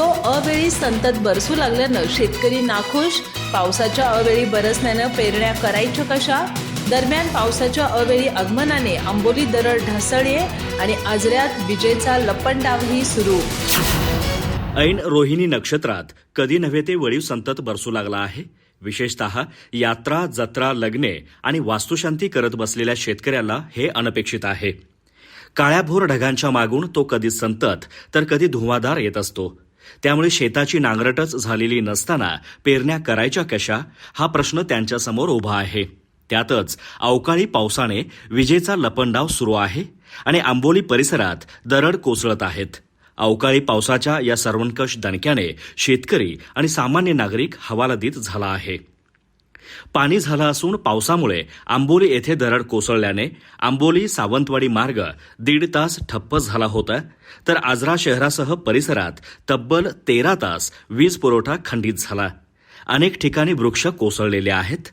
तो अवेळी संतत बरसू लागल्यानं शेतकरी नाखुश. पावसाच्या अवेळी बरसण्यानं पेरण्या करायच्या कशा? दरम्यान पावसाच्या अवेळी आगमनाने आंबोली दरड ढासळली आणि आजऱ्यात विजेचा लपंडावही सुरू. ऐन रोहिणी नक्षत्रात कधी नव्हे ते वळीव संतत बरसू लागला आहे. विशेषतः यात्रा जत्रा लग्ने आणि वास्तुशांती करत बसलेल्या शेतकऱ्याला हे अनपेक्षित आहे. काळ्याभोर ढगांच्या मागून तो कधी संतत तर कधी धुवाधार येत असतो. त्यामुळे शेताची नांगरटच झालेली नसताना पेरण्या करायच्या कशा हा प्रश्न त्यांच्यासमोर उभा आहे. त्यातच अवकाळी पावसाने विजेचा लपंडाव सुरू आहे आणि आंबोली परिसरात दरड कोसळत आहेत. अवकाळी पावसाच्या या सर्वंकष दणक्याने शेतकरी आणि सामान्य नागरिक हवालदित झाला आहे. पाणी झालं असून पावसामुळे आंबोली येथे दरड कोसळल्याने आंबोली सावंतवाडी मार्ग दीड तास ठप्प झाला होता. तर आजरा शहरासह परिसरात तब्बल तेरा तास वीज पुरवठा खंडित झाला. अनेक ठिकाणी वृक्ष कोसळलेले आहेत.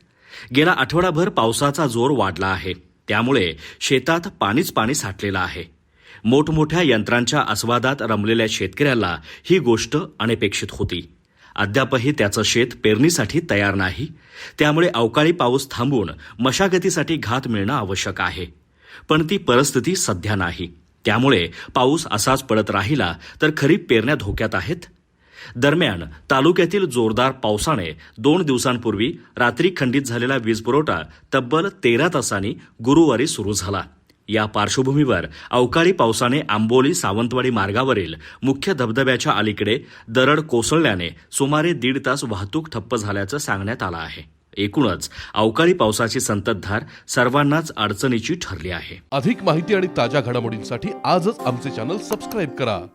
गेला आठवडाभर पावसाचा जोर वाढला आहे. त्यामुळे शेतात पाणीच पाणी साठलेलं आहे. मोठमोठ्या यंत्रांच्या आस्वादात रमलेल्या शेतकऱ्याला ही गोष्ट अनपेक्षित होती. अद्यापही त्याचं शेत पेरणीसाठी तयार नाही. त्यामुळे अवकाळी पाऊस थांबून मशागतीसाठी घात मिळणं आवश्यक आहे. पण ती परिस्थिती सध्या नाही. त्यामुळे पाऊस असाच पडत राहिला तर खरीप पेरण्या धोक्यात आहेत. दरम्यान तालुक्यातील जोरदार पावसाने दोन दिवसांपूर्वी रात्री खंडित झालेला वीजपुरवठा तब्बल तेरा तासांनी गुरुवारी सुरू झाला. या पार्श्वभूमीवर अवकाळी पावसाने आंबोली सावंतवाडी मार्गावरील मुख्य धबधब्याच्या अलीकडे दरड कोसळल्याने सुमारे दीड तास वाहतूक ठप्प झाल्याचं सांगण्यात आलं आहे. एकूणच अवकाळी पावसाची संततधार सर्वांनाच अडचणीची ठरली आहे. अधिक माहिती आणि ताज्या घडामोडींसाठी आजच आमचे चॅनल सबस्क्राईब करा.